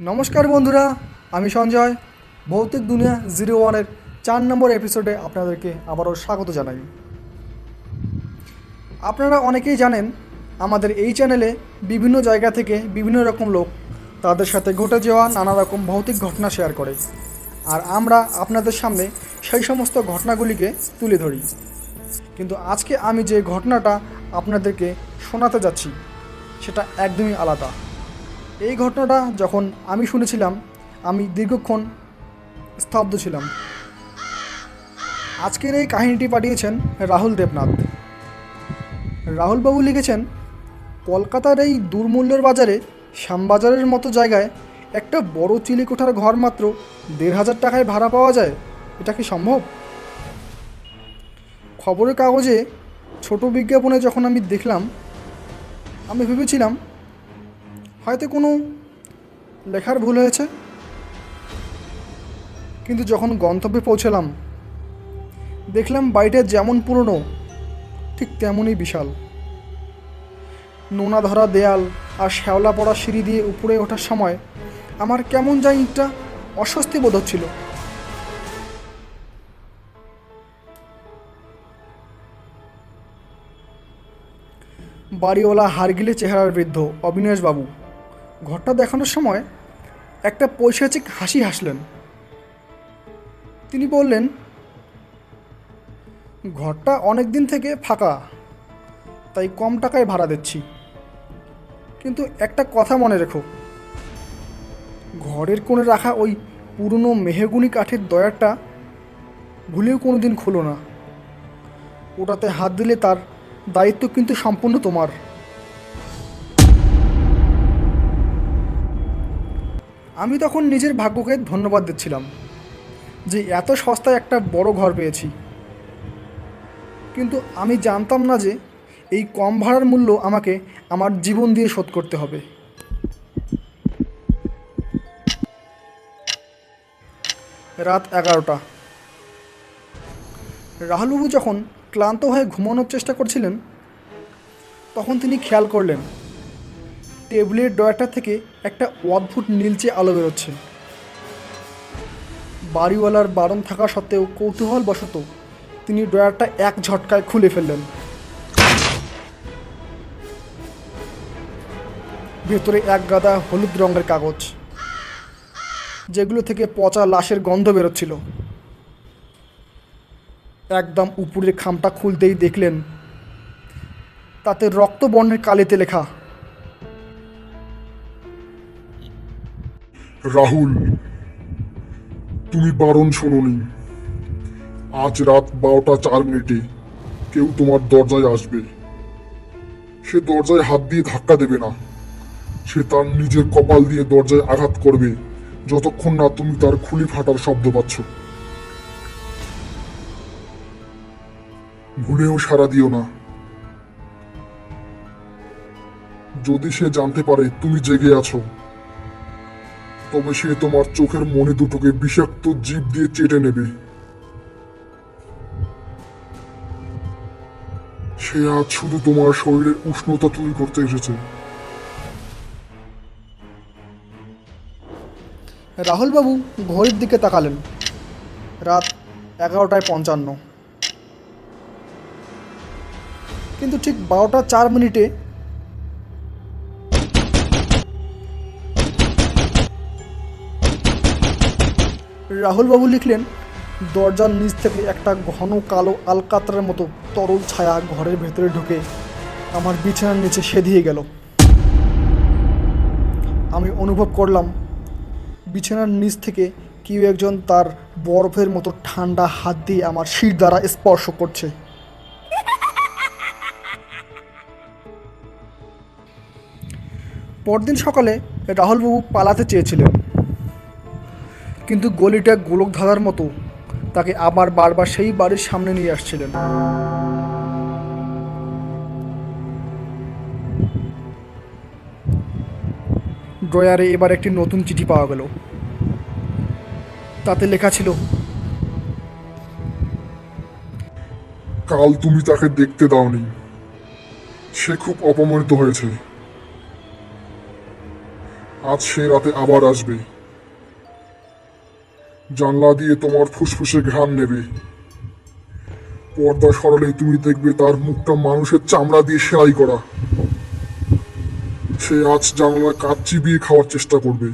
নমস্কার বন্ধুরা, আমি সঞ্জয়। ভৌতিক দুনিয়া জিরো ওয়ানের চার নম্বর এপিসোডে আপনাদেরকে আবারও স্বাগত জানাই। আপনারা অনেকেই জানেন, আমাদের এই চ্যানেলে বিভিন্ন জায়গা থেকে বিভিন্ন রকম লোক তাদের সাথে ঘটে যাওয়া নানা রকম ভৌতিক ঘটনা শেয়ার করে। আর আমরা আপনাদের সামনে সেই সমস্ত ঘটনাগুলিকে তুলে ধরি। কিন্তু আজকে আমি যে ঘটনাটা আপনাদেরকে শোনাতে যাচ্ছি, সেটা একদমই আলাদা। এই ঘটনাটা যখন আমি শুনেছিলাম, আমি দীর্ঘক্ষণ স্তব্ধ ছিলাম। আজকের এই কাহিনীটি পাঠিয়েছেন রাহুল দেবনাথ। রাহুলবাবু লিখেছেন, কলকাতার এই দুর্মূল্যের বাজারে শ্যামবাজারের মতো জায়গায় একটা বড় চিলেকোঠার ঘর মাত্র দেড় হাজার টাকায় ভাড়া পাওয়া যায়। এটা কি সম্ভব? খবরের কাগজে ছোট বিজ্ঞাপনে যখন আমি দেখলাম, আমি ভেবেছিলাম, হয়তো কোনো লেখার ভুল হয়েছে? কিন্তু যখন গন্তব্যে পৌঁছলাম, দেখলাম বাড়িটা যেমন পুরনো ঠিক তেমনই বিশাল। নোনা ধরা দেয়াল আর শ্যাওলা পড়া সিঁড়ি দিয়ে উপরে ওঠার সময় আমার কেমন জানি একটা অস্বস্তি বোধ হচ্ছিল। বাড়িওয়ালা হারগিলে চেহারার বৃদ্ধ অবিনাশবাবু, ঘরটা দেখানোর সময় একটা পৈশাচিক হাসি হাসলেন। তিনি বললেন ঘরটা অনেক দিন থেকে ফাঁকা, তাই কম টাকায় ভাড়া দিচ্ছি। কিন্তু একটা কথা মনে রেখো, ঘরের কোণে রাখা ওই পুরনো মেহেগুনি কাঠের দয়ারটা ভুলেও কোনো দিন খোলো না। ওটাতে হাত দিলে তার দায়িত্ব কিন্তু সম্পূর্ণ তোমার। আমি তখন নিজের ভাগ্যকে ধন্যবাদ দিচ্ছিলাম যে এত সস্তায় একটা বড় ঘর পেয়েছি। কিন্তু আমি জানতাম না যে এই কম ভাড়ার মূল্য আমাকে আমার জীবন দিয়ে শোধ করতে হবে। রাত এগারোটা। রাহুলবাবু যখন ক্লান্ত হয়ে ঘুমানোর চেষ্টা করছিলেন, তখন তিনি খেয়াল করলেন, টেবিলের ডয়ারটা থেকে একটা অদ্ভুত নীলচে আলো বেরোচ্ছে। বাড়িওয়ালার বারণ থাকা সত্ত্বেও কৌতূহলবশত তিনি ডয়ারটা এক ঝটকায় খুলে ফেললেন। ভেতরে এক গাদা হলুদ রঙের কাগজ, যেগুলো থেকে পচা লাশের গন্ধ বেরোচ্ছিল। একদম উপরের খামটা খুলতেই দেখলেন, তাতে রক্তবর্ণের কালিতে লেখা, রাহুল, তুমি বারণ শোনোনি। আজ রাত বারোটা চার মিনিটে কেউ তোমার দরজায় আসবে। সে দরজায় হাত দিয়ে ধাক্কা দেবে না। সে তার নিজের কপাল দিয়ে দরজায় আঘাত করবে। যতক্ষণ না তুমি তার খুলি ফাটার শব্দ পাচ্ছ। ভুলেও সাড়া দিও না। যদি সে জানতে পারে তুমি জেগে আছো, তবে সে তোমার চোখের মনে দুটোকে বিষাক্ত জীব দিয়ে চেটে নেবে। সে আজ শুধু তোমার শরীরের উষ্ণতা তৈরি করতে এসেছে। রাহুলবাবু ঘড়ির দিকে তাকালেন। রাত এগারোটায় পঞ্চান্ন। কিন্তু ঠিক বারোটা চার মিনিটে রাহুলবাবু লিখলেন দরজার নিচ থেকে একটা ঘন কালো আলকাতরার মতো তরল ছায়া ঘরের ভেতরে ঢুকে আমার বিছানার নিচে সেধিয়ে গেল। আমি অনুভব করলাম, বিছানার নিচ থেকে কেউ একজন তার বরফের মতো ঠান্ডা হাত দিয়ে আমার শির দ্বারা স্পর্শ করছে। পরদিন সকালে রাহুলবাবু পালাতে চেয়েছিলেন, কিন্তু গলিটা গোলক ধাঁধার মতো তাকে আবার বারবার সেই বাড়ির সামনে নিয়ে আসছিলেন। ড্রয়ারে এবার একটি নতুন চিঠি পাওয়া গেল। তাতে লেখা ছিল, কাল তুমি তাকে দেখতে দাওনি। সে খুব অপমানিত হয়েছে। আজ সে রাতে আবার আসবে। জানলা দিয়ে তোমার ফুসফুসে ঘ্রাণ নেবে। পর্দা সরালে তুমি দেখবে তার মুখটা মানুষের চামড়া দিয়ে সেলাই করা। সে আজ জানলা কাজ চিবিয়ে খাওয়ার চেষ্টা করবে,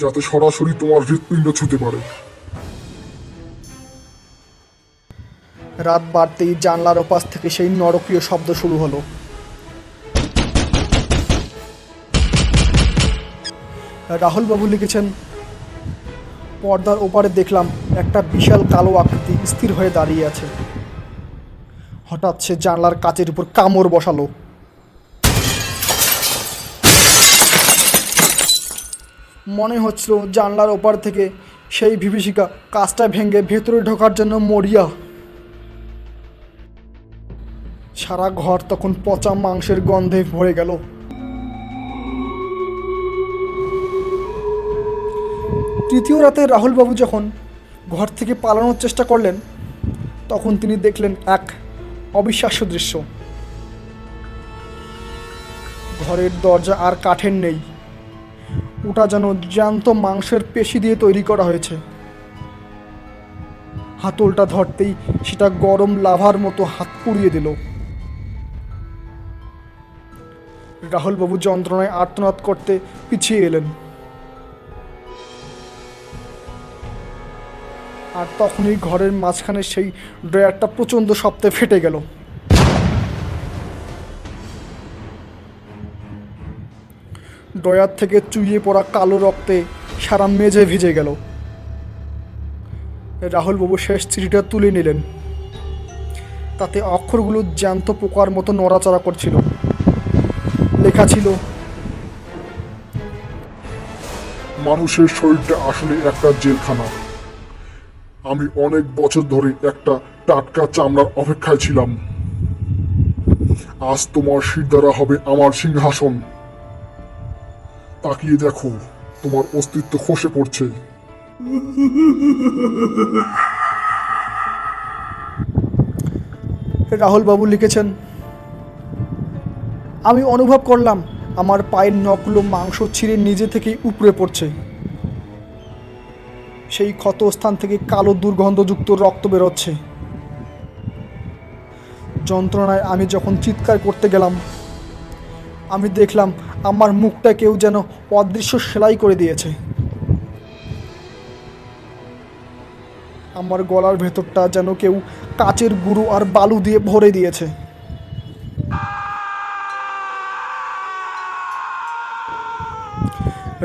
যাতে সরাসরি তোমার হৃৎপিণ্ড ছুতে পারে। রাত বাড়তেই জানলার ওপাশ থেকে সেই নরকীয় শব্দ শুরু হলো। রাহুল বাবু লিখেছেন পর্দার ওপারে দেখলাম একটা বিশাল কালো আকৃতি স্থির হয়ে দাঁড়িয়ে আছে। হঠাৎ সে জানলার কাচের উপর কামড় বসালো। মনে হচ্ছিল জানলার ওপার থেকে সেই বিভীষিকা কাজটা ভেঙে ভেতরে ঢোকার জন্য মরিয়া। সারা ঘর তখন পচা মাংসের গন্ধে ভরে গেল। তৃতীয় রাতে রাহুলবাবু যখন ঘর থেকে পালানোর চেষ্টা করলেন, তখন তিনি দেখলেন এক অবিশ্বাস্য দৃশ্য। ঘরের দরজা আর কাঠের নেই। ওটা যেন জ্যান্ত মাংসের পেশি দিয়ে তৈরি করা হয়েছে। হাতলটা ধরতেই সেটা গরম লাভার মতো হাত পুড়িয়ে দিল। রাহুলবাবু যন্ত্রণায় আর্তনাদ করতে পিছিয়ে এলেন। আর তখনই ঘরের মাঝখানে সেই ড্রয়ারটা প্রচণ্ড শব্দে ফেটে গেল। ড্রয়ার থেকে চুইয়ে পড়া কালো রক্তে সারা মেঝে ভিজে গেল। রাহুলবাবু শেষ চিঠিটা তুলে নিলেন। তাতে অক্ষরগুলো জ্যান্ত পোকার মতো নড়াচড়া করছিল। লেখা ছিল, মানুষের শরীরটা আসলে একটা জেলখানা। আমি অনেক বছর ধরে একটা টাটকা চামড়ার অপেক্ষায় ছিলাম। আজ তোমার শিরদারা হবে আমার সিংহাসন। তাকিয়ে দেখো, তোমার অস্তিত্ব খসে পড়ছে। রাহুলবাবু লিখেছেন, আমি অনুভব করলাম, আমার পায়ের নখগুলো মাংস ছিঁড়ে নিজে থেকেই উপড়ে পড়ছে। সেই ক্ষত স্থান থেকে কালো দুর্গন্ধযুক্ত রক্ত বেরোচ্ছে। যন্ত্রণায় আমি যখন চিৎকার করতে গেলাম, আমি দেখলাম আমার মুখটা কেউ যেন অদৃশ্য সেলাই করে দিয়েছে। আমার গলার ভেতরটা যেন কেউ কাচের গুঁড়ো আর বালু দিয়ে ভরে দিয়েছে।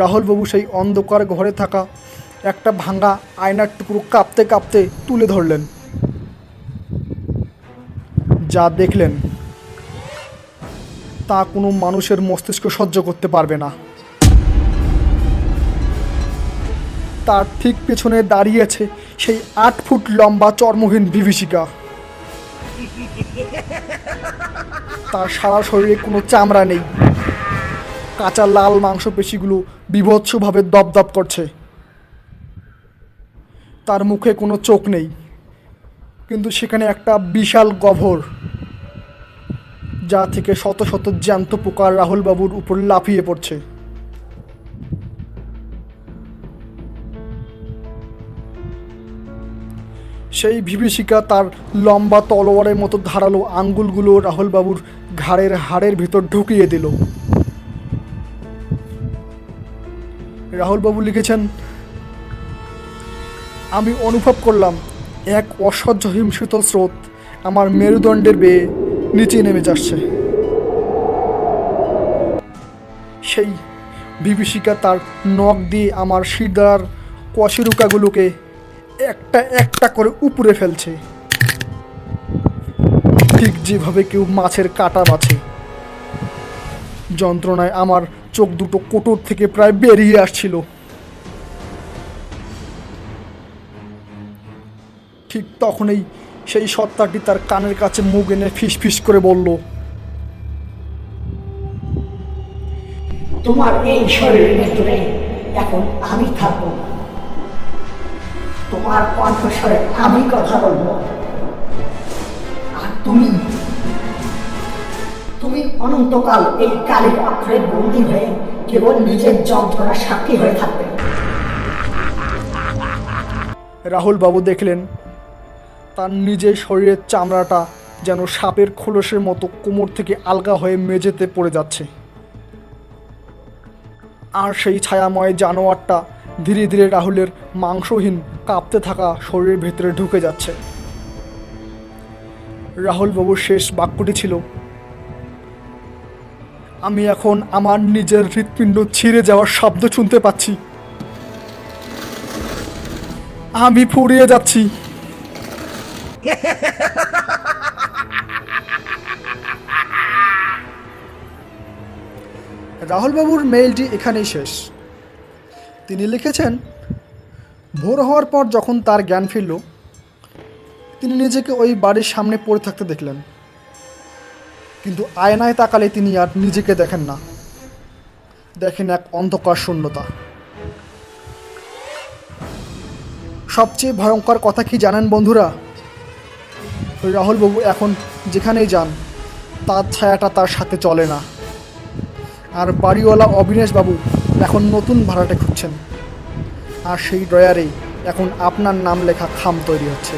রাহুলবাবু সেই অন্ধকার ঘরে থাকা একটা ভাঙা আয়নার টুকরো কাঁপতে কাঁপতে তুলে ধরলেন। যা দেখলেন, তা কোনো মানুষের মস্তিষ্ক সহ্য করতে পারবে না। তার ঠিক পেছনে দাঁড়িয়েছে সেই আট ফুট লম্বা চর্মহীন বিভীষিকা। তার সারা শরীরে কোনো চামড়া নেই। কাঁচা লাল মাংসপেশিগুলো বিভৎসভাবে দপদপ করছে। তার মুখে কোনো চোখ নেই। কিন্তু সেখানে একটা বিশাল গভর, যা থেকে শত শত জ্যান্ত পোকার রাহুলবাবুর উপর লাফিয়ে পড়ছে। সেই বিভীষিকা তার লম্বা তলোয়ারের মতো ধারালো আঙ্গুলগুলো রাহুলবাবুর ঘাড়ের হাড়ের ভিতর ঢুকিয়ে দিল। রাহুলবাবু লিখেছেন আমি অনুভব করলাম এক অসহ্য হিমশীতল স্রোত আমার মেরুদণ্ডের বেয়ে নিচে নেমে যাচ্ছে। সেই বিভীষিকা তার নখ দিয়ে আমার শিরদার কশেরুকাগুলোকে একটা একটা করে উপরে ফেলছে। ঠিক যেভাবে কেউ মাছের কাটা বাছে। যন্ত্রণায় আমার চোখ দুটো কোটর থেকে প্রায় বেরিয়ে আসছিল। ঠিক তখনই সেই সত্তাটি তার কানের কাছে মুখ এনে ফিস ফিস করে বলল তোমার এই শরীরের ভেতরে এখন আমি থাকব তোমার কণ্ঠস্বরে আমি কথা বলব। আর তুমি তুমি অনন্তকাল এই কালের অক্ষরে বন্দী হয়ে কেবল নিজের যন্ত্রণা সাক্ষী হয়ে থাকবে। রাহুল বাবু দেখলেন তার নিজের শরীরের চামড়াটা যেন সাপের খোলসের মতো কোমর থেকে আলগা হয়ে মেঝেতে পড়ে যাচ্ছে। আর সেই ছায়াময় জানোয়ারটা ধীরে ধীরে রাহুলের মাংসহীন কাঁপতে থাকা শরীরের ভেতরে ঢুকে যাচ্ছে। রাহুল বাবুর শেষ বাক্যটি ছিল, আমি এখন আমার নিজের হৃৎপিণ্ড ছিঁড়ে যাওয়ার শব্দ শুনতে পাচ্ছি। আমি ফুরিয়ে যাচ্ছি। রাহুলবাবুর মেইলটি এখানেই শেষ। তিনি লিখেছেন, ভোর হওয়ার পর যখন তার জ্ঞান ফিরল, তিনি নিজেকে ওই বাড়ির সামনে পড়ে থাকতে দেখলেন। কিন্তু আয়নায় তাকালে তিনি আর নিজেকে দেখেন না। দেখেন এক অন্ধকার শূন্যতা। সবচেয়ে ভয়ঙ্কর কথা কি জানেন বন্ধুরা? রাহুলবাবু এখন যেখানেই যান, তার ছায়াটা তার সাথে চলে না। আর বাড়িওয়ালা অবিনাশবাবু এখন নতুন ভাড়াটে খুঁজছেন। আর সেই ড্রয়ারেই এখন আপনার নাম লেখা খাম তৈরি হচ্ছে।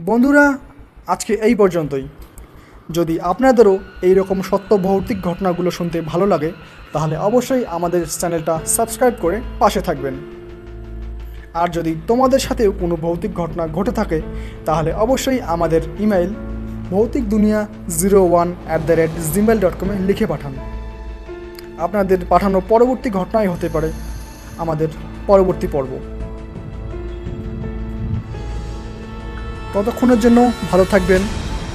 বন্ধুরা, আজকে এই পর্যন্তই। যদি আপনাদেরও এই রকম সত্য ভৌতিক ঘটনাগুলো শুনতে ভালো লাগে, তাহলে অবশ্যই আমাদের চ্যানেলটা সাবস্ক্রাইব করে পাশে থাকবেন। আর যদি তোমাদের সাথেও কোনো ভৌতিক ঘটনা ঘটে থাকে, তাহলে অবশ্যই আমাদের ইমেইল ভৌতিক দুনিয়া zero one at the rate Gmail dot কমে লিখে পাঠান। আপনাদের পাঠানো পরবর্তী ঘটনাই হতে পারে আমাদের পরবর্তী পর্ব। ততক্ষণের জন্য ভালো থাকবেন।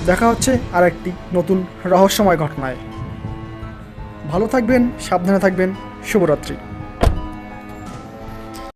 দেখা হচ্ছে আর একটি নতুন রহস্যময় ঘটনায়। ভালো থাকবেন, সাবধানে থাকবেন। শুভরাত্রি।